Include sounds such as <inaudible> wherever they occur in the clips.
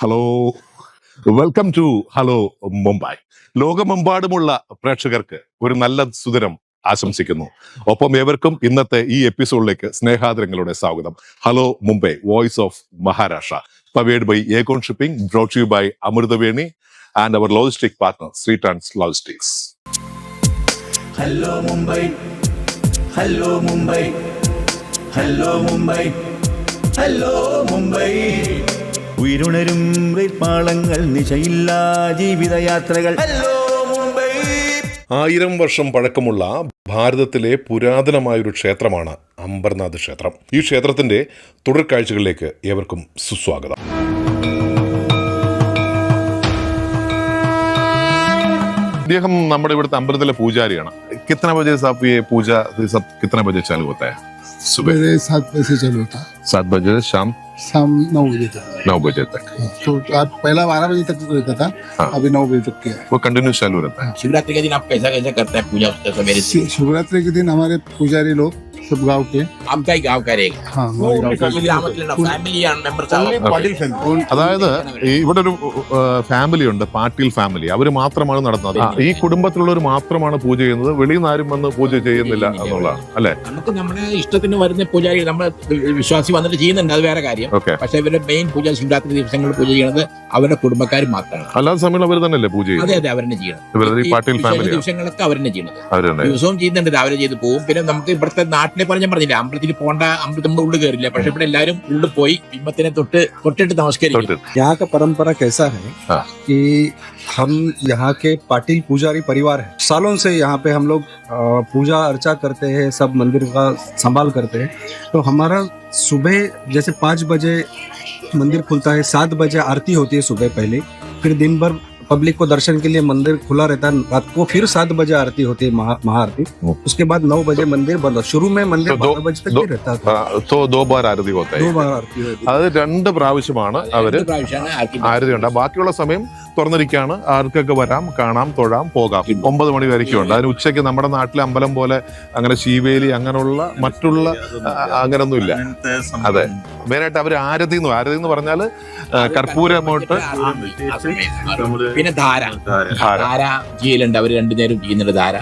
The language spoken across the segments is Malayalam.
Hello welcome to hello Mumbai ലോകമെമ്പാടുമുള്ള പ്രേക്ഷകർക്ക് ഒരു നല്ല സുദിനം ആശംസിക്കുന്നു. ഒപ്പം ഏവർക്കും ഇന്നത്തെ ഈ എപ്പിസോഡിലേക്ക് സ്നേഹാദരങ്ങളുടെ സ്വാഗതം. Hello Mumbai voice of Maharashtra powered by Ekon shipping brought you by Amruthaveni and our logistic partner Shree trans logistics hello Mumbai hello Mumbai hello Mumbai hello Mumbai ഉയരുണരും പാളങ്ങൾ നിശയില്ലാ ജീവിതയാത്രകൾ. ഹലോ ആയിരം വർഷം പഴക്കമുള്ള ഭാരതത്തിലെ പുരാതനമായൊരു ക്ഷേത്രമാണ് അംബർനാഥ് ക്ഷേത്രം. ഈ ക്ഷേത്രത്തിന്റെ തുടർക്കാഴ്ചകളിലേക്ക് ഏവർക്കും സുസ്വാഗതം. അദ്ദേഹം നമ്മുടെ ഇവിടുത്തെ അമ്പലത്തിലെ പൂജാരിയാണ്. കിത്തന ബജെ സാപ്പിയെ പൂജ കിത്തന ബജെ ചാലുകൊത്തേ है सुबह। से सात बजे से चालू होता सात बजे से शाम? शाम नौ बजे तक। नौ बजे तक। तो आज पहला बारह बजे तक रहता था हाँ। अभी नौ बजे तक किया वो कंटिन्यू चालू रहता है। शिवरात्रि के दिन आप कैसा कैसा करते हैं पूजा शिवरात्रि के दिन हमारे पुजारी लोग सब गांव के आपका ही गाँव करेगा हाँ हमारे गांव के ഫാമിലി മെമ്പേഴ്സ് അതായത് ഈ ഇവിടെ ഒരു ഫാമിലി ഉണ്ട് പാട്ടീൽ ഫാമിലി അവര് മാത്രമാണ് നടത്തുന്നത് ആ, ഈ കുടുംബത്തിലുള്ളവർ മാത്രമാണ് പൂജ ചെയ്യുന്നത് വെളിയിൽ നിന്ന് ആരും വന്ന് പൂജ ചെയ്യുന്നില്ല എന്നുള്ളതാണ് അല്ലെ നമുക്ക് നമ്മുടെ ഇഷ്ടത്തിന് വരുന്ന പൂജാരി നമ്മൾ വിശ്വാസി വന്നിട്ട് ചെയ്യുന്നുണ്ട് അത് വേറെ കാര്യം ഓക്കെ പക്ഷെ ഇവരുടെ മെയിൻ പൂജ ശിവരാത്രി ദിവസങ്ങളിൽ പൂജ ചെയ്യുന്നത് അവരുടെ കുടുംബക്കാർ മാത്രമാണ് അല്ലാത്ത സമയം അവർ തന്നെയല്ലേ പൂജ അതെ ചെയ്യുന്നത് അതെ അവരെന്നെ ചെയ്യണം ഇവരുടെ ഈ പാട്ടീൽ വിശേഷ ഫാമിലി ദിവസങ്ങളൊക്കെ അവരെന്നെ ചെയ്യണത് അവർ തന്നെ ദിവസവും ചെയ്യുന്നുണ്ട് രാവിലെ ചെയ്ത് പോകും പിന്നെ നമുക്ക് ഇവിടുത്തെ നാട്ടിലെ പറഞ്ഞ ഞാൻ പറഞ്ഞില്ല അമ്പലത്തിൽ പോകേണ്ട അമ്പലത്തിൽ നമ്മുടെ ഉള്ളിൽ കയറില്ല പക്ഷെ ഇവിടെ എല്ലാവരും ഉള്ളിൽ പോയി ബിംബത്തിനെ തൊട്ട് തൊട്ടിട്ട് നമസ്കരിക്കും തൊട്ട് यहाँ का परंपरा कैसा है हाँ। कि हम यहाँ के पाटिल पुजारी परिवार है सालों से यहाँ पे हम लोग अ, पूजा अर्चा करते हैं सब मंदिर का संभाल करते हैं तो हमारा सुबह जैसे पाँच बजे मंदिर खुलता है सात बजे आरती होती है सुबह पहले फिर दिन भर पब्लिक को दर्शन के लिए मंदिर खुला रहता है रात को फिर सात बजे आरती होती है महा महाआरती हम्म। उसके बाद नौ बजे मंदिर बंद हो- शुरू में मंदिर तो दो- बारह बजे तक दो- ही रहता था തോ ദോ ബാർ ആരതി ഹോത്തായി दो बार आरती होती है അത് രണ്ട് പ്രാവശ്യമാണ് അവര് രണ്ട് പ്രാവശ്യമാണ് ആർക്കും ആരതി ഉണ്ട് ബാക്കിയുള്ള സമയം തുറന്നിരിക്കുകയാണ് ആർക്കൊക്കെ വരാം കാണാം തൊഴാം പോകാം ഒമ്പത് മണി വരയ്ക്കും ഉണ്ട് അതിന് ഉച്ചയ്ക്ക് നമ്മുടെ നാട്ടിലെ അമ്പലം പോലെ അങ്ങനെ ശീവേലി അങ്ങനെയുള്ള മറ്റുള്ള ആ, അങ്ങനൊന്നും ഇല്ല അതെ മെയിനായിട്ട് അവർ ആരതി എന്ന് ആരതി എന്ന് പറഞ്ഞാൽ കർപ്പൂരമോട്ട് പിന്നെ ധാര. ധാര. ജീലുണ്ട്. അവർ രണ്ടുനേരം ചെയ്യുന്നുണ്ട് ധാര.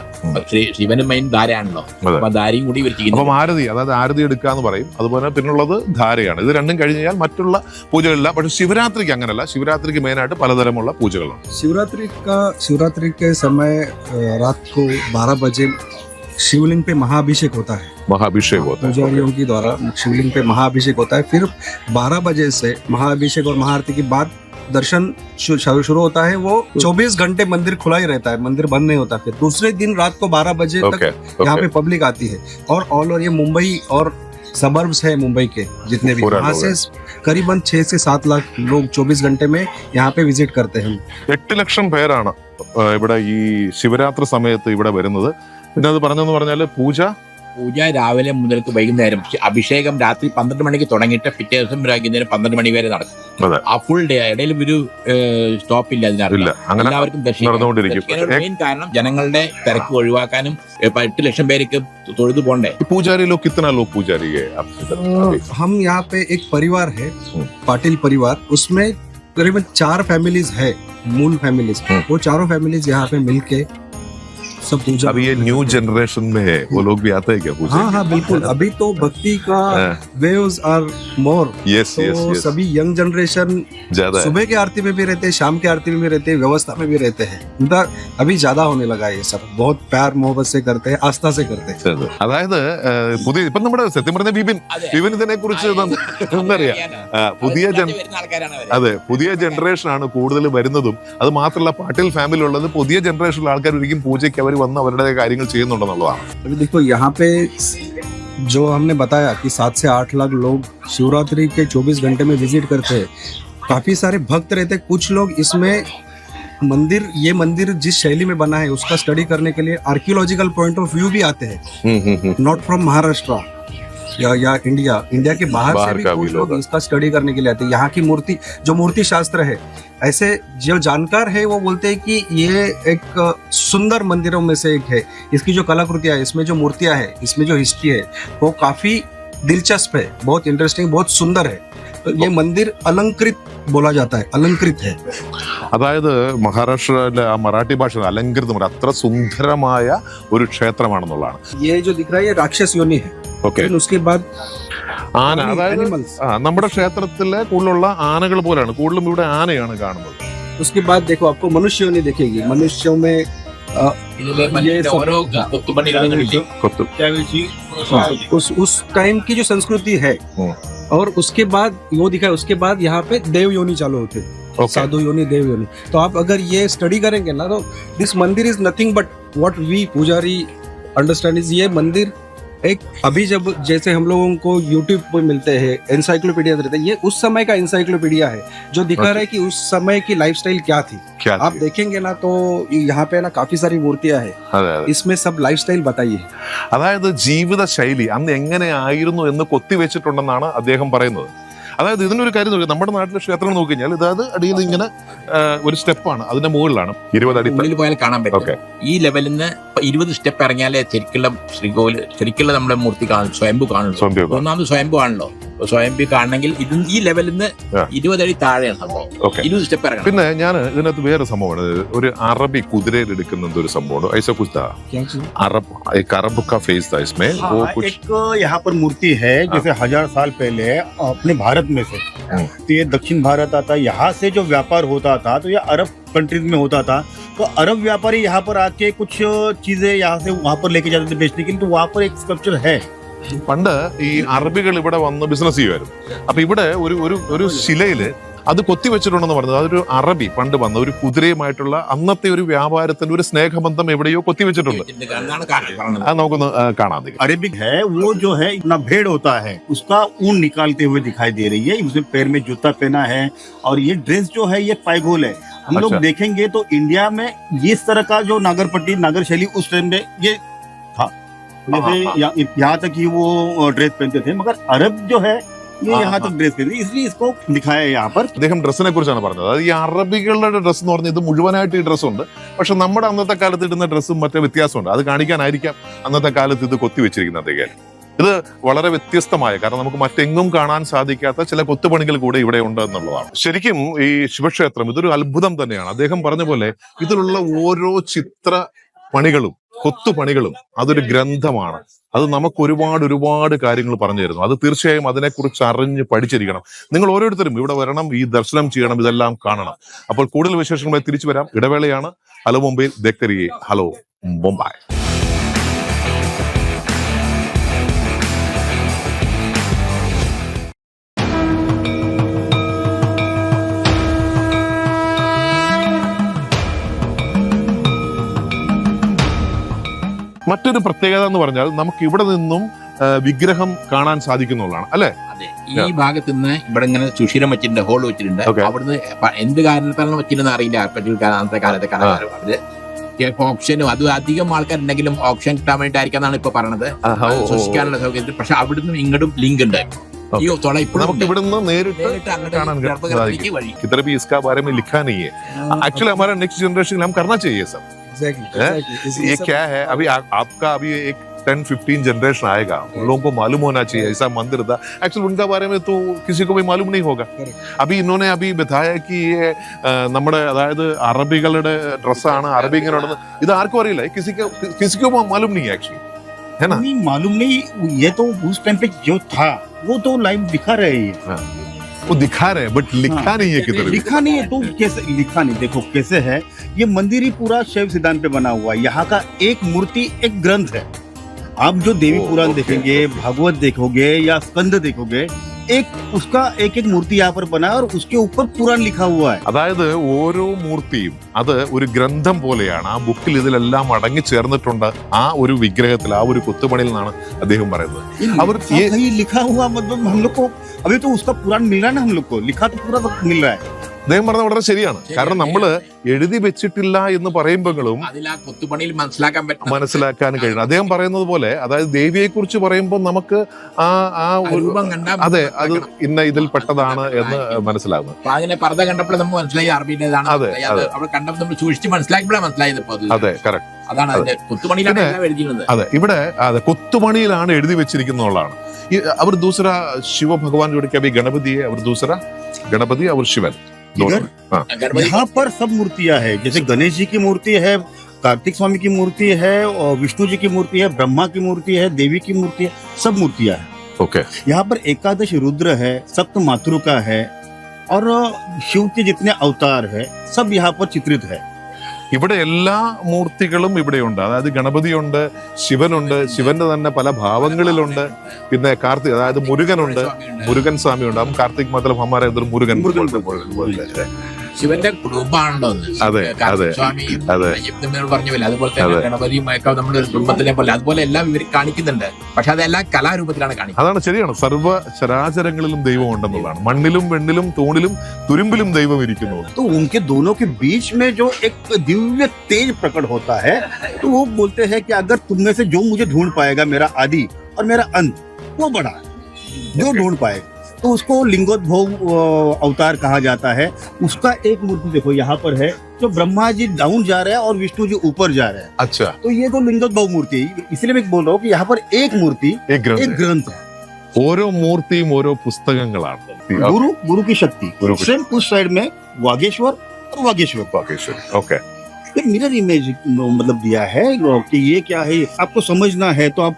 ശിവനും മെയിൻ ധാരയാണല്ലോ. ധാരയും കൂടി അപ്പം ആരതി അതായത് ആരതി എടുക്കുക എന്ന് പറയും. അതുപോലെ പിന്നുള്ളത് ധാരയാണ്. ഇത് രണ്ടും കഴിഞ്ഞ് കഴിഞ്ഞാൽ മറ്റുള്ള പൂജകളില്ല പക്ഷെ ശിവരാത്രിക്ക് അങ്ങനല്ല. ശിവരാത്രിക്ക് മെയിനായിട്ട് പലതരമുള്ള പൂജകളാണ്. ശിവരാത്രി ശിവരാത്രിക്ക് സമയ രാത് ബാറ ബജെ शिवलिंग पे महाअभिषेक होता है മഹാഭിഷേകം होता है। पुजारियों के द्वारा शिवलिंग पे महाअभिषेक होता है फिर 12 बजे से महाअभिषेक और महाआरती के बाद दर्शन शु- शुरू शुरू होता है वो 24 घंटे मंदिर खुला ही रहता है मंदिर बंद नहीं होता फिर दूसरे दिन रात को 12 बजे तक ओके यहाँ ओके पे पब्लिक आती है और ऑल ओवर ये मुंबई और सबर्ब्स है मुंबई के जितने भी पूरा वहाँ लोग से करीबन छह से सात लाख लोग 24 घंटे में यहाँ पे विजिट करते हैं എട്ട് ലക്ഷം പേരാണ് ആ, ഇവിടെ ഈ ശിവരാത്രി സമയത്ത് ഇവിടെ വരുന്നത് പിന്നെ അത് പറഞ്ഞെന്ന് പറഞ്ഞാൽ പൂജ പൂജ രാവിലെ മുതൽക്ക് വൈകുന്നേരം അഭിഷേകം രാത്രി പന്ത്രണ്ട് മണിക്ക് തുടങ്ങിയിട്ട് പിറ്റേ ദിവസം വൈകുന്നേരം പന്ത്രണ്ട് മണി വരെ നടക്കും ആ ഫുൾ ഡേ ഇടയിൽ ഒരു സ്റ്റോപ്പ് ഇല്ല അതിനകത്ത് എല്ലാവർക്കും ദർശിക്കും മെയിൻ കാരണം ജനങ്ങളുടെ തിരക്ക് ഒഴിവാക്കാനും എട്ട് ലക്ഷം പേർക്ക് തൊഴുതു പോണ്ടേ പൂജാരി लोग कितना लोग पुजारी है हम यहाँ पे एक परिवार है पाटिल परिवार उसमें करीबन चार फैमिलीज है मूल फैमिलीज वो चारों फैमिलीज यहाँ पे सब पूजा अभी ये न्यू जनरेशन में है वो लोग भी आते हैं क्या पूजा हाँ हाँ बिल्कुल अभी तो भक्ति का हाँ। वेव्स आर मोर यस तो यस यस सभी यंग जनरेशन ज्यादा है सुबह की आरती में भी रहते हैं शाम की आरती में भी रहते हैं व्यवस्था में भी रहते हैं उनका अभी ज्यादा होने लगा है ये सब बहुत प्यार मोहब्बत से करते हैं आस्था से करते हैं അതെ. അതായത് ഏഹ്, പുതിയ ഇപ്പൊ നമ്മുടെ സത്യം പറഞ്ഞ ബിബിൻ അതെ. ബിബിൻ ഇതിനെ കുറിച്ച് എന്തറിയാം ആ, പുതിയ ജൻ വരുന്ന ആൾക്കാരാണ് അവര്. അതെ പുതിയ ജനറേഷൻ ആണ് കൂടുതൽ വരുന്നതും അത് മാത്രമല്ല പാട്ടിൽ ഫാമിലി ഉള്ളത് പുതിയ ജനറേഷനിലുള്ള ആൾക്കാർ ഒരിക്കലും പൂജയ്ക്ക് അവർ വന്ന് അവരുടെ കാര്യങ്ങൾ ചെയ്യുന്നുണ്ടെന്നുള്ളതാണ് अभी देखो यहाँ पे जो हमने बताया कि सात से आठ लाख लोग शिवरात्रि के 24 घंटे में विजिट करते हैं काफी सारे भक्त रहते हैं कुछ लोग इसमें मंदिर ये मंदिर जिस शैली में बना है उसका स्टडी करने के लिए आर्कियोलॉजिकल पॉइंट ऑफ व्यू भी आते हैं hmm, hmm, hmm. Not from Maharashtra Yeah yeah India India के बाहर, बाहर से भी कुछ लोग इसका स्टडी करने के लिए आते हैं। यहाँ की मूर्ति जो मूर्ति शास्त्र है ऐसे जो जानकार है वो बोलते हैं कि ये एक सुंदर मंदिरों में से एक है। इसकी जो कलाकृतियाँ है इसमें जो मूर्तियाँ है इसमें जो हिस्ट्री है वो काफ़ी दिलचस्प है बहुत इंटरेस्टिंग बहुत सुंदर है। तो ये मंदिर अलंकृत बोला जाता है अलंकृत है അതായത് മഹാരാഷ്ട്രയിലെ ആ മറാഠി ഭാഷ അലങ്കൃതം അത്ര സുന്ദരമായ ഒരു ക്ഷേത്രമാണെന്നുള്ളതാണ് ये जो दिख रहा है ये राक्षस योनि है ഓക്കെ फिर उसके बाद ആന അതായത് एनिमल्स ആ നമ്മുടെ ക്ഷേത്രത്തിലെ കൂടുതലുള്ള ആനകൾ പോലെയാണ് കൂടുതലും ഇവിടെ ആനയാണ് കാണുന്നത് उसके बाद देखो आपको मनुष्य योनि दिखेगी मनुष्यों में अ, ഇതിലെ മനുഷ്യന്റെ सब- ഓരോ കൊത്തുപണികളിലും കൊത്തു हाँ, उस उस टाइम की जो संस्कृति है हम्म। और उसके बाद वो दिखा उसके बाद यहाँ पे देव योनि चालू होते okay. साधु योनि देव योनि तो आप अगर ये स्टडी करेंगे ना तो this mandir is nothing but what we pujari understand is ये मंदिर एक अभी जब जैसे हम लोगों को यूट्यूब पे मिलते हैं एनसाइक्लोपीडिया रहते हैं ये उस समय का एनसाइक्लोपीडिया है जो दिखा अच्छा। रहा है कि उस समय की लाइफस्टाइल क्या थी क्या आप देखेंगे ना तो यहाँ पे ना काफी सारी मूर्तियां हैं അതെ അതെ इसमें सब लाइफस्टाइल बताइए അതായത് ജീവിത ശൈലി അന്ന് എങ്ങനെയായിരുന്നു എന്ന് കൊത്തിവെച്ചിട്ടുണ്ടെന്നാണ് അദ്ദേഹം പറയുന്നത് അതായത് ഇതിനൊരു കാര്യം നോക്കുക നമ്മുടെ നാട്ടിലെ ക്ഷേത്രങ്ങൾ നോക്കി കഴിഞ്ഞാൽ ഇതായത് അടിയിൽ ഇങ്ങനെ ആ, ഒരു സ്റ്റെപ്പാണ് അതിന്റെ മുകളിലാണ് ഇരുപത് അടി ഉള്ളിൽ പോയാൽ കാണാൻ ഓക്കെ പറ്റും ഈ ലെവലിൽ നിന്ന് ഇപ്പൊ ഇരുപത് സ്റ്റെപ്പ് ഇറങ്ങിയാലേ ശരിക്കുള്ള ശ്രീകോവിൽ ശരിക്കുള്ള നമ്മുടെ മൂർത്തി കാണും സ്വയംഭു കാണുള്ളൂ സ്വന്തം ഒന്നാമത് സ്വയംഭു ആണല്ലോ അപ്പൊ സ്വയംഭു കാണണമെങ്കിൽ ഇത് ഈ ലെവലിൽ നിന്ന് ആ. ഇരുപത് അടി താഴെയാണ് സംഭവം ഓക്കെ ഇരുപത് സ്റ്റെപ്പ് ഇറങ്ങണം പിന്നെ ഞാൻ ഇതിനകത്ത് വേറെ സംഭവമാണ് ഒരു അറബി കുതിരയിൽ എടുക്കുന്ന എന്തോ ഒരു സംഭവമാണ് ഐസ കുസ്ത अरब एक अरब का फेस था इसमें वो हाँ, कुछ एक यहाँ पर मूर्ति है जैसे हजार साल पहले अपने भारत में से हम्म। तो ये दक्षिण भारत आता यहाँ से जो व्यापार होता था तो ये अरब कंट्रीज में होता था तो अरब व्यापारी यहाँ पर आके कुछ चीजें यहाँ से वहाँ पर लेके जाते थे बेचने के लिए तो वहाँ पर एक स्कल्पचर है പണ്ട് ഈ അറബികൾ ഇവിടെ വന്ന് ബിസിനസ് ചെയ്യുമായിരുന്നു അപ്പൊ ഇവിടെ ഒരു ഒരു ഒരു ശിലയില് അത് കൊത്തിവെച്ചിട്ടുണ്ടെന്ന് പറഞ്ഞത് അതൊരു അറബി പണ്ട് വന്ന ഒരു കുതിരയുമായിട്ടുള്ള അന്നത്തെ ഒരു വ്യാപാരത്തിന്റെ ഒരു സ്നേഹബന്ധം എവിടെയോ കൊത്തിവെച്ചിട്ടുണ്ട് എന്നാണ് കാണുന്നത് അത് നമുക്കൊന്ന് ആ, കാണാം അധികം. अरेबिक है वो जो है इतना भेड़ होता है उसका ऊन निकालते हुए दिखाई दे रही है उसने पैर में जूता पहना है और ये ड्रेस जो है ये पाइगोल है हम लोग अच्छा। देखेंगे तो इंडिया में इस तरह का जो नागर पट्टी नागर शैली उस टाइम में ये था हाँ, जैसे हाँ। यहाँ यहाँ तक ही वो ड्रेस पहनते थे मगर अरब जो है ये हाँ, यहाँ हाँ। तक ड्रेस पहनते थे इसलिए इसको दिखाया है यहाँ पर അദ്ദേഹം ഡ്രസ്സിനെ കുറിച്ചാണ് പറഞ്ഞത് അതായത് ഈ അറബികളുടെ ഡ്രസ്സ് എന്ന് പറഞ്ഞാൽ ഇത് മുഴുവനായിട്ട് ഈ ഡ്രസ്സ് ഉണ്ട് പക്ഷെ നമ്മുടെ അന്നത്തെ കാലത്ത് ഇടുന്ന ഡ്രസ്സും മറ്റേ വ്യത്യാസമുണ്ട് അത് കാണിക്കാനായിരിക്കാം അന്നത്തെ കാലത്ത് ഇത് കൊത്തിവെച്ചിരിക്കുന്നത് അദ്ദേഹം ഇത് വളരെ വ്യത്യസ്തമായ കാരണം നമുക്ക് മറ്റെങ്ങും കാണാൻ സാധിക്കാത്ത ചില കൊത്തുപണികൾ കൂടെ ഇവിടെ ഉണ്ട് എന്നുള്ളതാണ്. ശരിക്കും ഈ ശിവക്ഷേത്രം ഇതൊരു അത്ഭുതം തന്നെയാണ്. അദ്ദേഹം പറഞ്ഞ പോലെ ഇതിലുള്ള ഓരോ ചിത്ര പണികളും കൊത്തുപണികളും അതൊരു ഗ്രന്ഥമാണ്. അത് നമുക്ക് ഒരുപാട് ഒരുപാട് കാര്യങ്ങൾ പറഞ്ഞു തരുന്നു. അത് തീർച്ചയായും അതിനെക്കുറിച്ച് അറിഞ്ഞ് പഠിച്ചിരിക്കണം. നിങ്ങൾ ഓരോരുത്തരും ഇവിടെ വരണം ഈ ദർശനം ചെയ്യണം ഇതെല്ലാം കാണണം. അപ്പോൾ കൂടുതൽ വിശേഷങ്ങളുമായി തിരിച്ചു വരാം. ഇടവേളയാണ്. ഹലോ മുംബൈ ദക്തരിയെ ഹലോ മുംബൈ. മറ്റൊരു പ്രത്യേകത എന്ന് പറഞ്ഞാൽ നമുക്ക് ഇവിടെ നിന്നും ആ, വിഗ്രഹം കാണാൻ സാധിക്കുന്നുള്ളതാണ് അല്ലെ അതെ ഈ ഭാഗത്ത് നിന്ന് ഇവിടെ ഇങ്ങനെ സുഷിരം വെച്ചിട്ടുണ്ട് ഹോൾ വെച്ചിട്ടുണ്ട് Okay. അവിടുന്ന് പ- എന്ത് കാരണത്താലാണ് വെച്ചിരുന്നത് അറിയില്ല ആർക്കറ്റിൽ അന്നത്തെ കാലത്തെ കലാകാരൻ അവര് ഓപ്ഷനും അത് അധികം ആൾക്കാരുണ്ടെങ്കിലും ഓപ്ഷൻ കിട്ടാൻ വേണ്ടിയിട്ടായിരിക്കും എന്നാണ് ഇപ്പൊ പറഞ്ഞത് സൂക്ഷിക്കാനുള്ള സൗകര്യത്തിൽ പക്ഷെ അവിടുന്ന് ഇങ്ങോട്ടും ലിങ്ക് ഉണ്ട് ഈ തുള ഇപ്പോഴും നമുക്ക് ഉണ്ട്. ഇവിടുന്ന് നേരിട്ട് നേരിട്ട് അങ്ങോട്ട് കാണാൻ ഗർഭഗൃഹത്തിലേക്ക് വഴി किधर भी इसका बारे में लिखा नहीं है एक्चुअली हमारा नेक्स्ट जनरेशन हम करना चाहिए सब एग्जैक्टली है? एग्जैक्टली ये क्या है अभी आ, आपका अभी एक टेन फिफ्टीन जनरेशन आएगा उन लोगों को मालूम होना चाहिए ऐसा मंदिर था एक्चुअली उनका बारे में तो किसी को भी मालूम नहीं होगा Correct. अभी इन्होंने अभी बताया कि ये ആ, നമ്മുടെ അതായത് അറബികളുടെ ഡ്രസ്സാണ് അറബി ഇങ്ങനെ ഉണ്ടെന്ന് ഇത് ആർക്കും അറിയില്ല കിസിക്ക് കിസിക്കോ മാലൂം नहीं एक्चुअली है ना नहीं मालूम नहीं ये तो उस टाइम पे जो था वो तो लाइव दिखा रहे हैं वो दिखा रहे हैं बट लिखा हाँ, नहीं है किधर लिखा नहीं है तो कैसे लिखा नहीं देखो कैसे है ये मंदिर ही पूरा शैव सिद्धांत पे बना हुआ है यहाँ का एक मूर्ति एक ग्रंथ है। आप जो देवी पुराण देखेंगे भागवत देखोगे या स्कंद देखोगे एक उसका एक एक मूर्ति यहाँ पर बना है और उसके ऊपर पुराण लिखा हुआ है അതായത് ഓരോ മൂർത്തിയും അത് ഒരു ഗ്രന്ഥം പോലെയാണ് ആ ബുക്കിൽ ഇതിലെല്ലാം അടങ്ങി ചേർന്നിട്ടുണ്ട് ആ ഒരു വിഗ്രഹത്തിൽ ആ ഒരു കൊത്തുപണിയിൽ നിന്നാണ് അദ്ദേഹം പറയുന്നത് ये अब लिखा ये- कहीं लिखा हुआ मतलब हम लोग को अभी तो उसका पुराण मिल रहा है ना हम लोग को लिखा तो पूरा तो मिल रहा है അദ്ദേഹം പറഞ്ഞ വളരെ ശരിയാണ്. കാരണം നമ്മൾ എഴുതി വെച്ചിട്ടില്ല എന്ന് പറയുമ്പോഴും മനസ്സിലാക്കാൻ കഴിയും. അദ്ദേഹം പറയുന്നത് പോലെ അതായത് ദേവിയെ കുറിച്ച് പറയുമ്പോൾ നമുക്ക് ആ ആ അതെ അത് ഇന്ന ഇതിൽ പെട്ടതാണ് എന്ന് മനസ്സിലാകുന്നു അതെ കറക്റ്റ് അതെ. ഇവിടെ അതെ കൊത്തുപണിയിലാണ് എഴുതി വെച്ചിരിക്കുന്ന ആളാണ് അവർ ദൂസര ശിവ ഭഗവാൻ ജോഡിക്ക് ഗണപതിയെ അവർ ദൂസര ഗണപതി അവർ ശിവൻ. इधर हाँ। यहाँ पर सब मूर्तियाँ है जैसे गणेश जी की मूर्ति है कार्तिक स्वामी की मूर्ति है और विष्णु जी की मूर्ति है ब्रह्मा की मूर्ति है देवी की मूर्ति है सब मूर्तियाँ है। ओके यहाँ पर एकादश रुद्र है सप्त मातृका है और शिव के जितने अवतार है सब यहाँ पर चित्रित है। ഇവിടെ എല്ലാ മൂർത്തികളും ഇവിടെയുണ്ട്. അതായത് ഗണപതിയുണ്ട് ശിവനുണ്ട് ശിവന്റെ തന്നെ പല ഭാവങ്ങളിലുണ്ട്. പിന്നെ കാർത്തിക് അതായത് മുരുകനുണ്ട് മുരുകൻ സ്വാമിയുണ്ട്. അപ്പം കാർത്തിക് മതലം ഹമാരെ മുരുകൻ. ശിവന്റെ കുടുംബാണല്ലോ അത് അതെ, അതെ, സ്വാമി അതെ. പറഞ്ഞ പോലെ അതുപോലെ തന്നെ അതെ. ഗണപതിയും ഒക്കെ നമ്മുടെ ഒരു കുടുംബത്തിലെ പോലെ അതുപോലെ എല്ലാം ഇവർ കാണിക്കുന്നുണ്ട് പക്ഷെ അതെല്ലാം കലാരൂപത്തിലാണ് കാണിക്കുന്നത് അതാണ് ശരിയാണ് സർവ്വ ചരാചരങ്ങളിലും ദൈവം ഉണ്ടെന്നുള്ളതാണ് മണ്ണിലും വെണ്ണിലും തൂണിലും തുരുമ്പിലും ദൈവം ഇരിക്കുന്നു तो उनके दोनों के बीच में जो एक दिव्य तेज प्रकट होता है तो वो बोलते हैं कि अगर तुम में से जो मुझे ढूंढ पाएगा मेरा आदि और मेरा अंत वो बड़ा है जो ढूंढ पाएगा तो उसको लिंगोद्भव अ, अवतार कहा जाता है उसका एक मूर्ति देखो यहाँ पर है जो ब्रह्मा जी डाउन जा रहे हैं और विष्णु जी ऊपर जा रहे हैं അച്ഛാ तो ये तो लिंगोद्भव मूर्ति है इसलिए मैं बोल रहा हूँ कि यहाँ पर एक मूर्ति ഈ एक ഗ്രന്ഥം ग्रंथ है ഓരോ മൂർത്തിയും ഓരോ പുസ്തകങ്ങളാണ് गुरु गुरु की शक्ति गुरु की सेम उस साइड में वागेश्वर और वागेश्वर ഓക്കെ ये मिरर इमेज मतलब दिया है कि ये क्या है आपको समझना है तो आप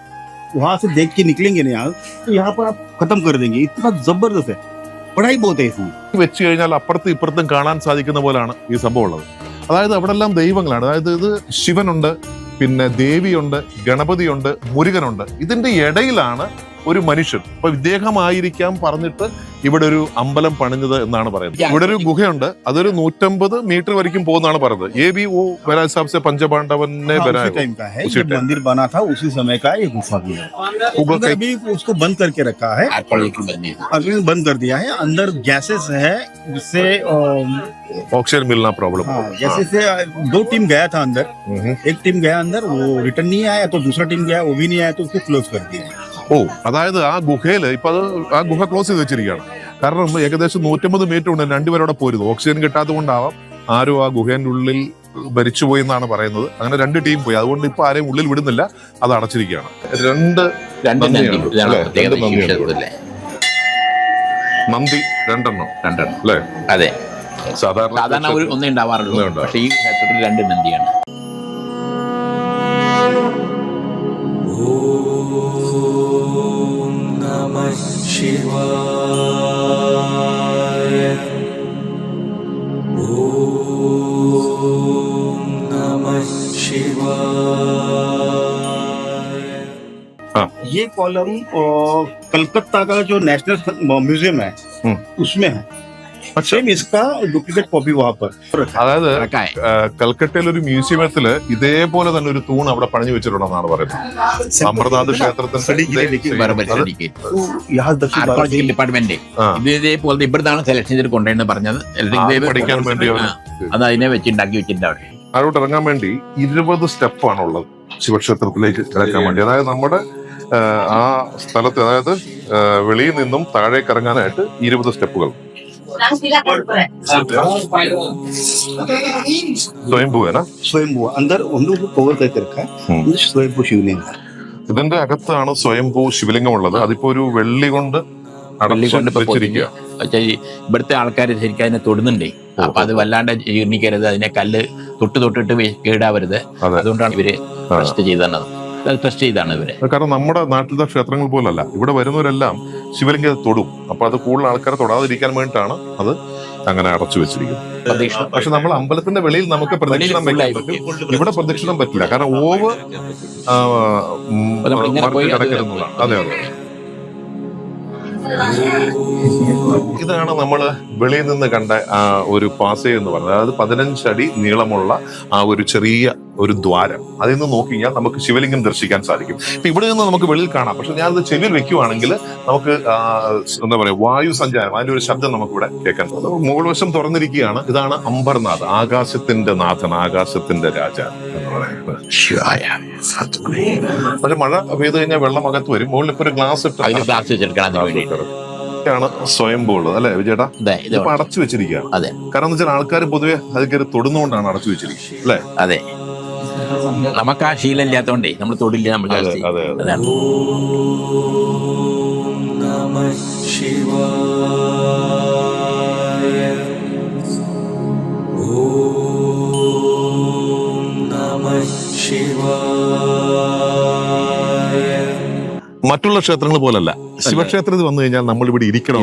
वहां से देख के निकलेंगे ना यहाँ तो यहाँ पर आप खत्म कर देंगे इतना जबरदस्त है पढ़ाई बहुत है इसमें വെച്ച് കഴിഞ്ഞാൽ അപ്പുറത്തും ഇപ്പുറത്തും കാണാൻ സാധിക്കുന്ന പോലാണ് ഈ സംഭവം ഉള്ളത് അതായത് അവിടെ എല്ലാം ദൈവങ്ങളാണ് അതായത് ഇത് ശിവനുണ്ട് പിന്നെ ദേവിയുണ്ട് ഗണപതിയുണ്ട് മുരുകനുണ്ട് ഇതിന്റെ ഇടയിലാണ് ഒരു മനുഷ്യൻ അപ്പൊ ഇദ്ദേഹമായിരിക്കാം പറഞ്ഞിട്ട് ഇവിടെ ഒരു അമ്പലം പണിഞ്ഞത് എന്നാണ് പറയുന്നത്. ഇവിടെ ഒരു ഗുഹയുണ്ട്. അതൊരു നൂറ്റമ്പത് മീറ്റർ വരയ്ക്കും പോകുന്നതാണ് പറയുന്നത്. എ ബി हाँ, ये भी उसको बंद करके रखा है। बंद कर दिया है। अंदर गैसेस है जिससे ऑक्सीजन मिलना प्रॉब्लम जैसे हाँ, हाँ. से दो टीम गया था अंदर। हम्म। एक टीम गया अंदर वो रिटर्न नहीं आया तो दूसरा टीम गया वो भी नहीं आया तो उसको क्लोज कर दिया ഓ അതായത് ആ ഗുഹയിൽ ഇപ്പൊ അത് ആ ഗുഹ ക്ലോസ് ചെയ്ത് വെച്ചിരിക്കുകയാണ്. കാരണം ഏകദേശം നൂറ്റമ്പത് മീറ്റർ ഉണ്ട് രണ്ടുപേരോടെ പോരുത് ഓക്സിജൻ കിട്ടാത്തത് കൊണ്ടാവാം ആരും ആ ഗുഹേന്റെ ഉള്ളിൽ മരിച്ചുപോയി എന്നാണ് പറയുന്നത്. അങ്ങനെ രണ്ട് ടീം പോയി. അതുകൊണ്ട് ഇപ്പൊ ആരെയും ഉള്ളിൽ വിടുന്നില്ല. അത് അടച്ചിരിക്കുകയാണ്. രണ്ട്. നന്ദി രണ്ടെണ്ണം. രണ്ടെണ്ണം. അല്ലേ? അതെ. സാധാരണ സാധാരണ ഒരു ഒന്നേ ഉണ്ടാവാറുള്ളൂ. പക്ഷേ പക്ഷെ ഈ ക്ഷേത്രത്തിൽ രണ്ട് നന്ദിയാണ്. ये कॉलम अ, कलकत्ता का जो नेशनल म्यूजियम है हम्म। उसमें है सेम इसका डुप्लीकेट कॉपी वहां पर रखा അതായത് കറക്റ്റായി ആ, കൽക്കട്ടയിൽ ഒരു മ്യൂസിയത്തില് ഇതേപോലെ തന്നെ ഒരു തൂൺ അവിടെ പണിഞ്ഞു വെച്ചിട്ടുണ്ടെന്നാണ് പറയുന്നത് അമർനാഥ് सड़ी गिरे लेकिन ക്ഷേത്രത്തിൽ ബർബർ അത് സ്റ്റഡിക്ക് तो यहाँ दक्षिण भारत ആർക്കോളജിക്കൽ ഡിപ്പാർട്ട്മെന്റ് ആ. ഇത് ഇതേപോലത്തെ ഇവിടുന്നാണ് സെലക്ഷൻ ചെയ്ത് കൊണ്ടുവരുന്നത് പറഞ്ഞത് ആ, പഠിക്കാൻ വേണ്ടി അവര് ആ, അത് അതിനെ വെച്ചുണ്ടാക്കി വെച്ചിട്ടുണ്ട് അവിടെ അതോട്ട് ഇറങ്ങാൻ വേണ്ടി ഇരുപത് സ്റ്റെപ്പാണ് ഉള്ളത് ശിവക്ഷേത്രത്തിലേക്ക് ഇറക്കാൻ വേണ്ടി അതായത് നമ്മുടെ ആ സ്ഥലത്ത് അതായത് വെളിയിൽ നിന്നും താഴേക്ക് ഇറങ്ങാനായിട്ട് ഇരുപത് സ്റ്റെപ്പുകൾ. സ്വയംഭൂ ശിവലിംഗം. ഇതിന്റെ അകത്താണ് സ്വയംഭൂ ശിവലിംഗം ഉള്ളത് അതിപ്പോ ഒരു വെള്ളി കൊണ്ട് ഇവിടുത്തെ ആൾക്കാർ ശരിക്കും അതിനെ തൊടുന്നുണ്ടേ. അപ്പൊ അത് വല്ലാണ്ട് ജീർണിക്കരുത്. അതിനെ കല്ല് തൊട്ട് തൊട്ടിട്ട് കേടാവരുത്. അതുകൊണ്ടാണ് ഇവർ ചെയ്തത് ടെസ്റ്റ് ചെയ്താണ് ഇവർ. കാരണം നമ്മുടെ നാട്ടിലത്തെ ക്ഷേത്രങ്ങൾ പോലല്ല. ഇവിടെ വരുന്നവരെല്ലാം ശിവലിംഗത്തെ തൊടും. അപ്പൊ അത് കൂടുതൽ ആൾക്കാരെ തൊടാതിരിക്കാൻ വേണ്ടിയിട്ടാണ് അത് അങ്ങനെ അടച്ചു വെച്ചിരിക്കുന്നത്. പക്ഷെ നമ്മൾ അമ്പലത്തിന്റെ വെളിയിൽ നമുക്ക് പ്രദക്ഷിണം വെക്കാൻ പറ്റും. ഇവിടെ പ്രദക്ഷിണം പറ്റില്ല. കാരണം ഓവ് അത് അതെ അതെ. ഇതാണ് നമ്മൾ വെളിയിൽ നിന്ന് കണ്ട ആ ഒരു പാസേ എന്ന് പറഞ്ഞത്. അതായത് പതിനഞ്ചടി നീളമുള്ള ആ ഒരു ചെറിയ ഒരു ദ്വാരം. അതിൽ നിന്ന് നോക്കിക്കഴിഞ്ഞാൽ നമുക്ക് ശിവലിംഗം ദർശിക്കാൻ സാധിക്കും. ഇപ്പൊ ഇവിടെ നിന്ന് നമുക്ക് വെളിയിൽ കാണാം. പക്ഷെ ഞാനത് ചെവിയിൽ വെക്കുവാണെങ്കിൽ നമുക്ക് എന്താ പറയാ വായു സഞ്ചാരം അതിന്റെ ഒരു ശബ്ദം നമുക്കിവിടെ കേൾക്കാൻ സാധിക്കും. മുകൾ വശം തുറന്നിരിക്കുകയാണ്. ഇതാണ് അംബർനാഥ് ആകാശത്തിന്റെ നാഥൻ ആകാശത്തിന്റെ രാജ എന്ന് പറയുന്നത്. പക്ഷെ മഴ പെയ്ത് കഴിഞ്ഞാൽ വെള്ളം അകത്ത് വരും. മുകളിൽ ഇപ്പൊ ഒരു ഗ്ലാസ് ഇട്ട് ഗ്ലാസ് വെച്ചെടുക്കണം ആണ് സ്വയംഭൂ ഉള്ളത് അല്ലെ വിജയേട്ടാ? ഇപ്പൊ അടച്ചു വെച്ചിരിക്കുകയാണ്. അതെ. കാരണം വെച്ചാൽ ആൾക്കാർ പൊതുവെ അത് കയറി തൊടുന്നുകൊണ്ടാണ് അടച്ചു വെച്ചിരിക്കുന്നത് അല്ലെ? അതെ. നമുക്ക് ആ ശീലം ഇല്ലാത്തോണ്ടേ നമ്മൾ തൊടില്ല നമ്മൾ അതെ, ഓ നമ ശിവ മറ്റുള്ള ക്ഷേത്രങ്ങൾ പോലല്ല. ശിവക്ഷേത്രത്തിൽ വന്നു കഴിഞ്ഞാൽ നമ്മൾ ഇവിടെ ഇരിക്കണം.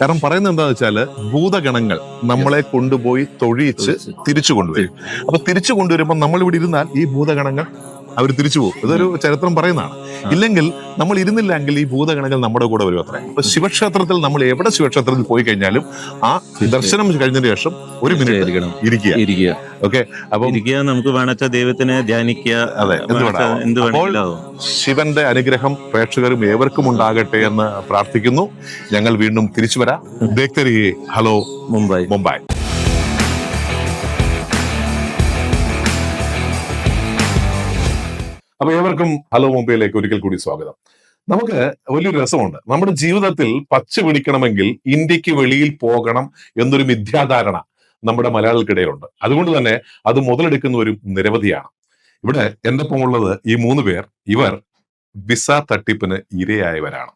കാരണം പറയുന്നത് എന്താണെന്ന് വെച്ചാൽ ഭൂതഗണങ്ങൾ നമ്മളെ കൊണ്ടുപോയി തൊഴിയിച്ച് തിരിച്ചു കൊണ്ടുവരും. അപ്പൊ തിരിച്ചു കൊണ്ടുവരുമ്പോൾ നമ്മൾ ഇവിടെ ഇരുന്നാൽ ഈ ഭൂതഗണങ്ങൾ അവർ തിരിച്ചു പോകും. ഇതൊരു ചരിത്രം പറയുന്നതാണ്. ഇല്ലെങ്കിൽ നമ്മൾ ഇരുന്നില്ലെങ്കിൽ ഈ ഭൂതഗണങ്ങൾ നമ്മുടെ കൂടെ വരും അത്ര. അപ്പൊ ശിവക്ഷേത്രത്തിൽ നമ്മൾ എവിടെ ശിവക്ഷേത്രത്തിൽ പോയി കഴിഞ്ഞാലും ആ ദർശനം കഴിഞ്ഞതിന് ശേഷം ഒരു മിനിറ്റ്. ഇരിക്കുക. ഇരിക്കുക. ഓക്കെ. അപ്പൊ ഇരിക്കുക നമുക്ക് വേണച്ച ദൈവത്തിനെ ധ്യാനിക്കുക. അതെ, എന്ത്. ശിവന്റെ അനുഗ്രഹം പ്രേക്ഷകരും ഏവർക്കും ഉണ്ടാകട്ടെ എന്ന് പ്രാർത്ഥിക്കുന്നു. ഞങ്ങൾ വീണ്ടും തിരിച്ചു വരാം. <laughs> ഹലോ മുംബൈ. മുംബൈ. അപ്പൊ ഏവർക്കും ഹലോ മുംബൈയിലേക്ക് ഒരിക്കൽ കൂടി സ്വാഗതം. നമുക്ക് വലിയൊരു രസമുണ്ട്. നമ്മുടെ ജീവിതത്തിൽ പച്ച പിടിക്കണമെങ്കിൽ ഇന്ത്യയ്ക്ക് വെളിയിൽ പോകണം എന്നൊരു മിഥ്യാധാരണ നമ്മുടെ മലയാളികൾക്കിടയിലുണ്ട്. അതുകൊണ്ട് തന്നെ അത് മുതലെടുക്കുന്നവരും നിരവധിയാണ്. ഇവിടെ എന്റെ ഒപ്പം ഉള്ളത് ഈ മൂന്ന് പേർ ഇവർ വിസ തട്ടിപ്പിന് ഇരയായവരാണ്.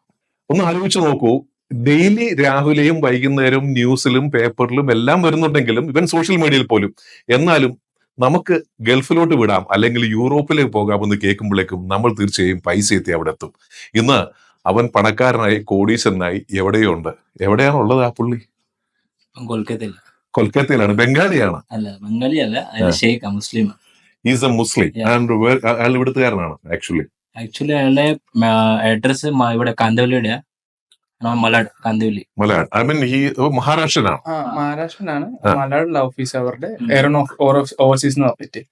ഒന്ന് ആലോചിച്ച് നോക്കൂ. ഡെയിലി രാവിലെയും വൈകുന്നേരവും ന്യൂസിലും പേപ്പറിലും എല്ലാം വരുന്നുണ്ടെങ്കിലും ഇവൻ സോഷ്യൽ മീഡിയയിൽ പോലും. എന്നാലും നമുക്ക് ഗൾഫിലോട്ട് വിടാം അല്ലെങ്കിൽ യൂറോപ്പിലേക്ക് പോകാമെന്ന് കേൾക്കുമ്പോഴേക്കും നമ്മൾ തീർച്ചയായും പൈസ എത്തി അവിടെ എത്തും. ഇന്ന് അവൻ പണക്കാരനായി കോടീശ്വരനായി എവിടെയോ ഉണ്ട്. എവിടെയാണ് ഉള്ളത് ആ പുള്ളി? കൊൽക്കത്തയിൽ കൊൽക്കത്തയിലാണ്. ബംഗാളിയാണ്. അല്ല Sheikh Muslim. Is a Muslim. And അയാൾ ഇവിടുത്തുകാരനാണ് ആക്ച്വലി ആക്ച്വലി അയാളുടെ അഡ്രസ് ഇവിടെ കാന്തവല്ലിയുടെ മലാഡ് കാന്തവല്ലി മലാഡ്. ഐ മീൻ ഈ മഹാരാഷ്ട്രനാണ്. ആ മഹാരാഷ്ട്രനാണ്. മലാഡുള്ള ഓഫീസ് അവരുടെ ഓവർസീസ് എന്ന് പറഞ്ഞിട്ട്.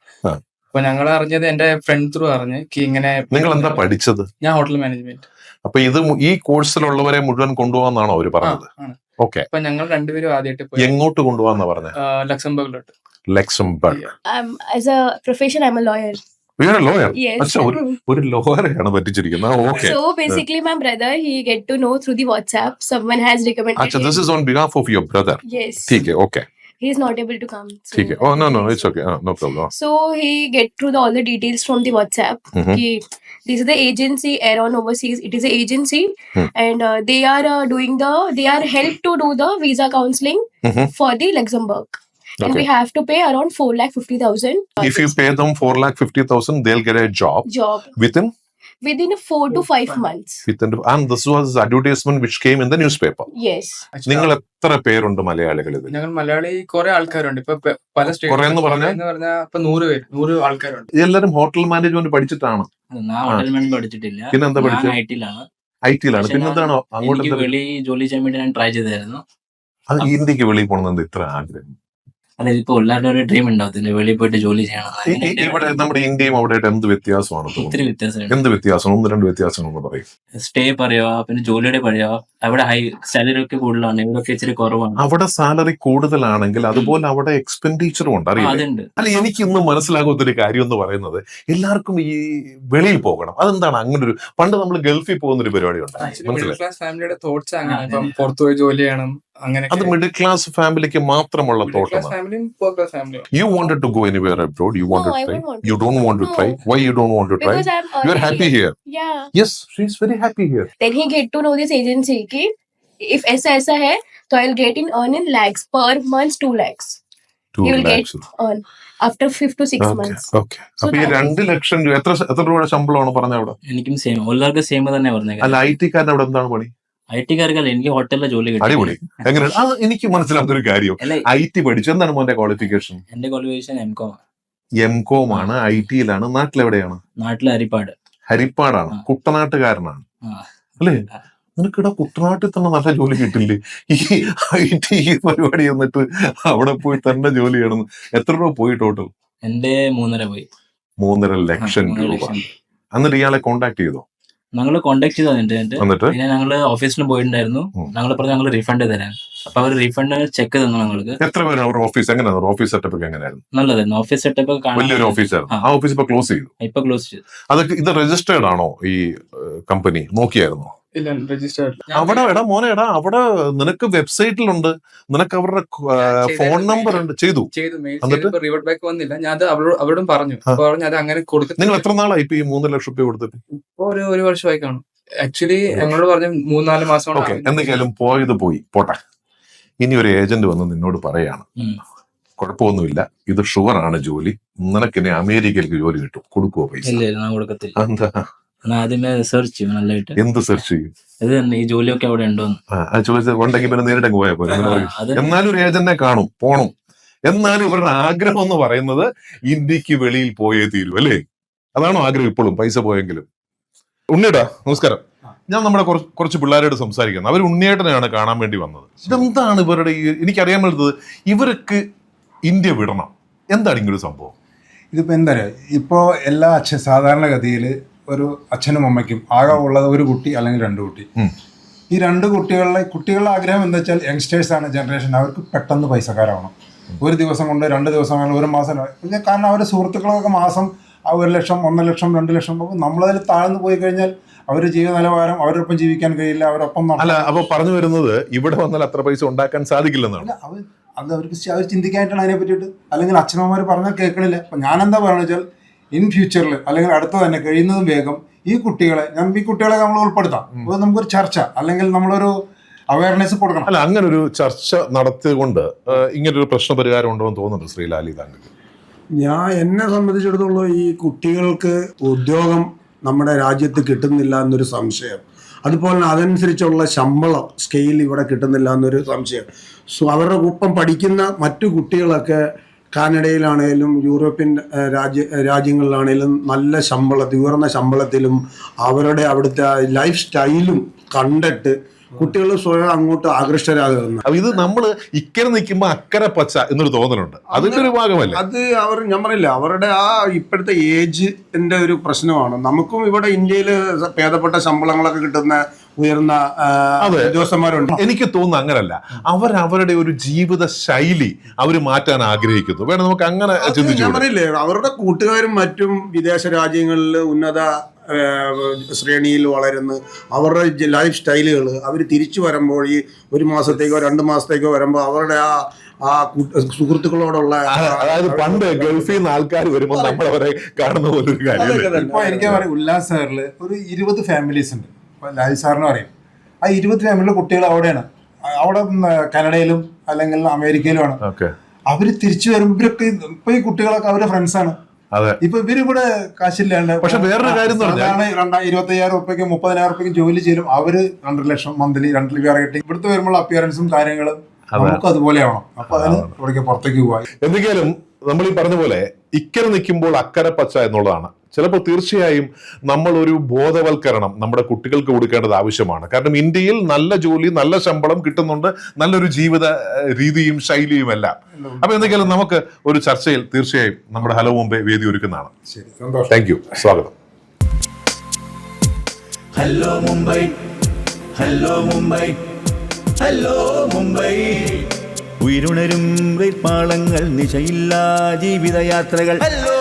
അപ്പൊ ഞങ്ങൾ അറിഞ്ഞത് എന്റെ ഫ്രണ്ട് ത്രൂ അറിഞ്ഞ് ഇങ്ങനെ നിങ്ങൾ എന്താ പഠിച്ചത്? ഞാൻ ഹോട്ടൽ മാനേജ്മെന്റ് അപ്പൊ ഇത് ഈ കോഴ്സിലുള്ളവരെ മുഴുവൻ കൊണ്ടുപോകാന്നാണോ അവർ പറഞ്ഞത്? ഓക്കെ. അപ്പൊ ഞങ്ങൾ രണ്ടുപേരും ആദ്യമായിട്ട് പോയി. എങ്ങോട്ട് കൊണ്ടുപോകാന്നാ പറഞ്ഞത് ലക്സംബർഗിലോട്ട്. Luxembourg. As a a I I'm a lawyer. Lawyer Yes. അച്ഛാ ഒരു ഒരു ലോയറെയാണ് പറ്റിച്ചിരിക്കുന്നത് okay So basically, my brother he get to know through the WhatsApp. Someone has recommended. അച്ഛാ him. This is on behalf of your brother Yes. ठीक है okay He is not able to come. So, ठीक है oh no no it's okay no problem So he get through the, all the details from the WhatsApp. Mhm. Ki, this is the agency Aeron Overseas. It is an agency, Hmm. and uh, they are uh, doing the they are help to do the visa counseling Mhm. for the Luxembourg. And we have to pay around four lakh fifty thousand. If you pay them 4 lakh 50,000 they'll get a job job. within? Within four to five months. within and this was advertisement which came in the newspaper. Yes. നിങ്ങൾ എത്ര പേരുണ്ട് മലയാളികൾ ഇതിൽ ഞങ്ങൾ മലയാളി കുറെ ആൾക്കാരുണ്ട്. ഇപ്പൊ പല സ്റ്റേറ്റ് എന്ന് പറഞ്ഞാൽ? ഇപ്പൊ നൂറ് പേര് നൂറ് ആൾക്കാരുണ്ട്. എല്ലാരും ഹോട്ടൽ മാനേജ്മെന്റ് പഠിച്ചിട്ടാണ്. ഹോട്ടൽ മാനേജ് പഠിച്ചിട്ടില്ല. പിന്നെന്താ ഞാൻ പഠിച്ചത് ഐ ടിയിലാണ് ടിയിലാണ് പിന്നെന്താണോ? അങ്ങോട്ട് വെളി ജോലി ചെയ്യാൻ വേണ്ടി ഞാൻ ട്രൈ ചെയ്തായിരുന്നു. അത് ഇന്ത്യയ്ക്ക് വെളിയിൽ പോകണമെന്ന് ഇത്ര ആഗ്രഹം? അതായത് ഇപ്പൊ എല്ലാവരുടെ ഒരു ഡ്രീം ഉണ്ടാവത്തില്ല വെളിയിൽ പോയിട്ട് ജോലി ചെയ്യണം. ഇവിടെ നമ്മുടെ ഇന്ത്യയും അവിടെ എന്ത് വ്യത്യാസമാണ് ഒത്തിരി തോന്നുന്നത് എന്ത് വ്യത്യാസം ഒന്ന് രണ്ട് വ്യത്യാസങ്ങൾ പറയും. സ്റ്റേ പറയുക പിന്നെ ജോലിയുടെ പറയുക. അവിടെ ഹൈ സാലറി ഒക്കെ കൂടുതലാണ്. ഇവിടൊക്കെ ഇച്ചിരി കുറവാണ്. അവിടെ സാലറി കൂടുതലാണെങ്കിൽ അതുപോലെ അവിടെ എക്സ്പെൻഡിച്ചറും ഉണ്ട്. അറിയില്ല? അല്ല എനിക്ക് ഇന്ന് മനസ്സിലാകാത്ത ഒരു കാര്യം എന്ന് പറയുന്നത് എല്ലാവർക്കും ഈ വെളിയിൽ പോകണം. അതെന്താണ്? അങ്ങനെ ഒരു പണ്ട് നമ്മൾ ഗൾഫിൽ പോകുന്ന ഒരു പരിപാടി ഉണ്ട്. മനസ്സിലായി? ഫാമിലിയുടെ തോട്ട്സ് അങ്ങനെ പുറത്തുപോയി ജോലി ചെയ്യണം. അങ്ങനെ അത് മിഡിൽ ക്ലാസ് ഫാമിലിക്ക് മാത്രമുള്ള മിഡിൽ ക്ലാസ് തോട്ടമാണ് ഫാമിലിയും പുവർ ക്ലാസ് ഫാമിലിയും You wanted to go anywhere abroad. You want No, to I try. won't want You to. don't want to No. try. Why you don't want to try? Because I'm You are already happy here. Yeah. Yes, she's very happy here. Then he get to know this agency कि if ऐसा ऐसा है तो I'll get in earn in lakhs per month two lakhs Two You will lakhs. earn after five to six Okay, months. okay. So അപ്പൊ ഈ that is- രണ്ട് ലക്ഷം രൂപ എത്ര എത്ര രൂപയുടെ ശമ്പളമാണ് പറഞ്ഞ അവിടെ എനിക്കും സെയിം എല്ലാവർക്കും സെയിം തന്നെ അല്ല പറഞ്ഞേക്കാം ഐ ടി കാരൻ അവിടെ എന്താണ് പണി ഐ ടിക്കാർക്കല്ല എനിക്ക് ഹോട്ടലിലെ ജോലി കിട്ടി. അടിപൊളി. എങ്ങനെയാണ് <laughs> അത് എനിക്ക് മനസ്സിലാത്തൊരു കാര്യം. അല്ല ഐ ടി പഠിച്ചു. എന്താണ് മോന്റെ ക്വാളിഫിക്കേഷൻ എന്റെ qualification M com M com ആണ്. ഐ ടിയിലാണ് നാട്ടിലെവിടെയാണ്? നാട്ടിലെ ഹരിപ്പാട്. ഹരിപ്പാടാണ്. കുട്ടനാട്ടുകാരനാണ്. അല്ലേ? നിനക്കിടെ കുട്ടനാട്ടിൽ തന്നെ നല്ല ജോലി കിട്ടില്ലേ? ഈ ഐ ടി പരിപാടി എന്നിട്ട് അവിടെ പോയി തന്നെ ജോലി ചെയ്യണം. എത്ര രൂപ പോയി ടോട്ടൽ എന്റെ മൂന്നര പോയി. മൂന്നര ലക്ഷം രൂപ. എന്നിട്ട് ഇയാളെ കോണ്ടാക്ട് ചെയ്തോ? ഞങ്ങൾ കോണ്ടാക്ട് ചെയ്ത് എന്നിട്ട് എന്നിട്ട്? പിന്നെ ഞങ്ങൾ ഓഫീസിൽ പോയിട്ടുണ്ടായിരുന്നു. ഞങ്ങൾ പറഞ്ഞു ഞങ്ങൾ റീഫണ്ട് തരാൻ. അപ്പൊ അവർ റീഫണ്ട് ചെക്ക് തന്നു ഞങ്ങൾക്ക്. എത്ര പേര് അവരുടെ ഓഫീസ് എങ്ങനെയാണ് ഓഫീസ് സെറ്റപ്പ് ഒക്കെ എങ്ങനെയായിരുന്നു? നല്ലതായിരുന്നു. ഓഫീസ് സെറ്റപ്പ് വലിയൊരു ഓഫീസായിരുന്നു ആ. ഓഫീസ് ഇപ്പൊ ക്ലോസ് ചെയ്തു. ഇപ്പൊ ക്ലോസ് ചെയ്തു. അതൊക്കെ ഇത് രജിസ്റ്റേർഡ് ആണോ ഈ കമ്പനി നോക്കിയായിരുന്നു? അവിടെ എടാ മോനെ എടാ അവിടെ നിനക്ക് വെബ്സൈറ്റിലുണ്ട് നിനക്ക് അവരുടെ ഫോൺ നമ്പർ ഉണ്ട്. ചെയ്തു. റിവേർട്ട് ബാക്ക് വന്നില്ല. ഞാൻ അത് അവരോട് പറഞ്ഞു. പറഞ്ഞു അത് അങ്ങനെ നിങ്ങൾ എത്ര നാളായി ഈ മൂന്ന് ലക്ഷം രൂപ കൊടുത്തിട്ട്? ഒരു ഒരു വർഷമായി കാണും ആക്ച്വലി ഞങ്ങളോട് പറഞ്ഞു മൂന്നാൽ മാസം ഓക്കെ. എന്തെങ്കിലും പോയത് പോയി പോട്ടെ. ഇനി ഒരു ഏജന്റ് വന്ന് നിന്നോട് പറയാണ്. കുഴപ്പമൊന്നുമില്ല. ഇത് ഷുവർ ആണ് ജോലി. നിനക്കിനി അമേരിക്കയിലേക്ക് ജോലി കിട്ടും. കൊടുക്കുവോ പൈസ? ഇല്ല ഞാൻ കൊടുക്കത്തില്ല. എന്താ? ഞാൻ ആദ്യമേ റിസർച്ച് ചെയ്യും നല്ലതായിട്ട്. എന്ത് സെർച്ച് ചെയ്യും? ഇത് തന്നെ ഈ ജോലിയൊക്കെ അവിടെ ഉണ്ടോന്ന്. ആ, അത് ചോദിച്ചത് ഉണ്ടെങ്കിൽ പിന്നെ നേരിട്ട് അങ്ങ് പോയാൽ പോലെ അത് എന്നാലും ഒരു ഏജന്റിനെ കാണും പോണം. എന്നാലും ഇവരുടെ ആഗ്രഹം എന്ന് പറയുന്നത് ഇന്ത്യയ്ക്ക് വെളിയിൽ പോയേ തീരൂ അല്ലേ? അതാണോ ആഗ്രഹം ഇപ്പോഴും പൈസ പോയെങ്കിലും? ഉണ്ണിയേട്ടാ നമസ്കാരം. ഞാൻ നമ്മുടെ കുറച്ച് പിള്ളേരോട് സംസാരിക്കുന്നത് അവർ ഉണ്ണിയേട്ടനെയാണ് കാണാൻ വേണ്ടി വന്നത്. ഇതെന്താണ് ഇവരുടെ ഈ എനിക്കറിയാൻ പറ്റുന്നത് ഇവർക്ക് ഇന്ത്യ വിടണം. എന്താണ് ഇങ്ങനൊരു സംഭവം? ഇതിപ്പോൾ എന്താ പറയുക ഇപ്പോൾ എല്ലാ അച്ഛൻ സാധാരണഗതിയിൽ ഒരു അച്ഛനും അമ്മയ്ക്കും ആകെ ഉള്ളത് ഒരു കുട്ടി അല്ലെങ്കിൽ രണ്ട് കുട്ടി. ഈ രണ്ട് കുട്ടികളുടെ കുട്ടികളുടെ ആഗ്രഹം എന്താ വെച്ചാൽ യങ്സ്റ്റേഴ്സ് ആണ് ജനറേഷൻ അവർക്ക് പെട്ടെന്ന് പൈസക്കാരാവണം. ഒരു ദിവസം കൊണ്ട് രണ്ട് ദിവസം കൊണ്ട് ഒരു മാസം കാരണം അവരുടെ സുഹൃത്തുക്കളൊക്കെ മാസം ആ ഒരു ലക്ഷം ഒന്നര ലക്ഷം രണ്ട് ലക്ഷം അപ്പോൾ നമ്മളതിൽ താഴ്ന്നു പോയി കഴിഞ്ഞാൽ അവരുടെ ജീവിത നിലവാരം അവരൊപ്പം ജീവിക്കാൻ കഴിയില്ല അവരൊപ്പം അല്ല അപ്പൊ പറഞ്ഞു വരുന്നത് ഇവിടെ വന്നാൽ അത്ര പൈസ ഉണ്ടാക്കാൻ സാധിക്കില്ലെന്നാണ്. അവർ അത് അവർക്ക് അവർ ചിന്തിക്കാനായിട്ടാണ് അതിനെ പറ്റിയിട്ട്. അല്ലെങ്കിൽ അച്ഛനമ്മമാർ പറഞ്ഞാൽ കേൾക്കണില്ല. അപ്പം ഞാൻ എന്താ പറയുക വെച്ചാൽ ഇൻ ഫ്യൂച്ചറിൽ അല്ലെങ്കിൽ അടുത്ത തന്നെ കഴിയുന്നതും വേഗം ഈ കുട്ടികളെ ഞാൻ ഈ കുട്ടികളെ നമ്മൾ ഉൾപ്പെടുത്താം. അപ്പോൾ നമുക്കൊരു ചർച്ച. അല്ലെങ്കിൽ നമ്മളൊരു അവയർനെസ് കൊടുക്കണം. അല്ല അങ്ങനെ ഒരു ചർച്ച നടത്തിയതുകൊണ്ട് ഇങ്ങനൊരു പ്രശ്ന പരിഹാരം ഉണ്ടോ എന്ന് തോന്നുന്നുണ്ട് ശ്രീലാലി താങ്കൾക്ക്. ഞാൻ എന്നെ സംബന്ധിച്ചിടത്തോളം ഈ കുട്ടികൾക്ക് ഉദ്യോഗം നമ്മുടെ രാജ്യത്ത് കിട്ടുന്നില്ല എന്നൊരു സംശയം. അതുപോലെ തന്നെ അതനുസരിച്ചുള്ള ശമ്പളം സ്കെയിൽ ഇവിടെ കിട്ടുന്നില്ല എന്നൊരു സംശയം. സോ അവരുടെ ഒപ്പം പഠിക്കുന്ന മറ്റു കുട്ടികളൊക്കെ കാനഡയിലാണേലും യൂറോപ്യൻ രാജ്യ രാജ്യങ്ങളിലാണേലും നല്ല ശമ്പളത്തിൽ ഉയർന്ന ശമ്പളത്തിലും അവരുടെ അവിടുത്തെ ലൈഫ് സ്റ്റൈലും കണ്ടിട്ട് കുട്ടികൾ സ്വയം അങ്ങോട്ട് ആകൃഷ്ടരാകുന്നു. ഇത് നമ്മൾ ഇക്കരെ നിൽക്കുമ്പോൾ അക്കരെ പച്ച എന്നൊരു തോന്നലുണ്ട്. അതിന്റെ ഒരു ഭാഗമല്ല? അത് അവർ ഞാൻ പറയില്ല അവരുടെ ആ ഇപ്പോഴത്തെ ഏജിന്റെ ഒരു പ്രശ്നമാണ്. നമുക്കും ഇവിടെ ഇന്ത്യയിൽ ഭേദപ്പെട്ട ശമ്പളങ്ങളൊക്കെ കിട്ടുന്ന ഉയർന്ന ഉദ്യോഗസ്ഥന്മാരുണ്ട്. എനിക്ക് തോന്നുന്നു അങ്ങനല്ല. അവർ അവരുടെ ഒരു ജീവിത ശൈലി അവർ മാറ്റാൻ ആഗ്രഹിക്കുന്നു. വേണം നമുക്ക് അങ്ങനെ ചിന്തിച്ചു പറയില്ലേ അവരുടെ കൂട്ടുകാരും മറ്റും വിദേശ രാജ്യങ്ങളിൽ ഉന്നത ശ്രേണിയിൽ വളരുന്നു അവരുടെ ലൈഫ് സ്റ്റൈലുകൾ അവർ തിരിച്ചു വരുമ്പോൾ ഈ ഒരു മാസത്തേക്കോ രണ്ട് മാസത്തേക്കോ വരുമ്പോൾ അവരുടെ ആ ആ സുഹൃത്തുക്കളോടുള്ള അതായത് പണ്ട് ഗൾഫിൽ നിന്ന് ആൾക്കാർ വരുമ്പോൾ നമ്മൾ അവരെ കാണുന്ന പോലെ ഒരു കാര്യം ഇപ്പൊ എനിക്ക് പറയാം ഉല്ലാസ് സാറിൽ ഒരു ഇരുപത് ഫാമിലീസ് ഉണ്ട്. ഇപ്പോൾ ലാൽ സാറിന് പറയും ആ ഇരുപത് ഫാമിലിയിലെ കുട്ടികൾ അവിടെയാണ്. അവിടെ കനഡയിലും അല്ലെങ്കിൽ അമേരിക്കയിലുമാണ് ഓക്കെ. അവർ തിരിച്ചു വരുമ്പോഴൊക്കെ ഇപ്പൊ ഈ കുട്ടികളൊക്കെ അവരുടെ ഫ്രണ്ട്സാണ് അതെ. ഇപ്പൊ ഇവരിവിടെ കാശില്ലാണ്ട് പക്ഷെ വേറൊരു കാര്യം സാധാരണ രണ്ടാ ഇരുപത്തി അയ്യായിരം ഉറുപ്പ്യക്ക് മുപ്പതിനായിരം ഉറുപ്പ്യക്ക് ജോലി ചെയ്യും. അവർ രണ്ടര ലക്ഷം മന്ത്ലി രണ്ട് ലക്ഷം കിട്ടി ഇവിടുത്തെ വരുമ്പോൾ അപ്പിയറൻസും കാര്യങ്ങളും നമുക്ക് അതുപോലെയാണോ അപ്പൊ അതിന് പുറത്തേക്ക് പോവാ. എന്തെങ്കിലും നമ്മൾ ഈ പറഞ്ഞ പോലെ ഇക്കരെ നിൽക്കുമ്പോൾ അക്കരെ പച്ച എന്നുള്ളതാണ്. ചിലപ്പോൾ തീർച്ചയായും നമ്മൾ ഒരു ബോധവൽക്കരണം നമ്മുടെ കുട്ടികൾക്ക് കൊടുക്കേണ്ടത് ആവശ്യമാണ്. കാരണം ഇന്ത്യയിൽ നല്ല ജോലി നല്ല ശമ്പളം കിട്ടുന്നുണ്ട് നല്ലൊരു ജീവിത രീതിയും ശൈലിയും എല്ലാം അപ്പൊ എന്തെങ്കിലും നമുക്ക് ഒരു ചർച്ചയിൽ തീർച്ചയായും നമ്മുടെ ഹലോ മുമ്പേ വേദി ഒരുക്കുന്നതാണ്. ശരി സന്തോഷം. താങ്ക് യു സ്വാഗതം. Hello Mumbai hello Mumbai hello Mumbai. ഉയരുണരും പാളങ്ങൾ നിശയില്ലാ ജീവിതയാത്രകൾ. ഹലോ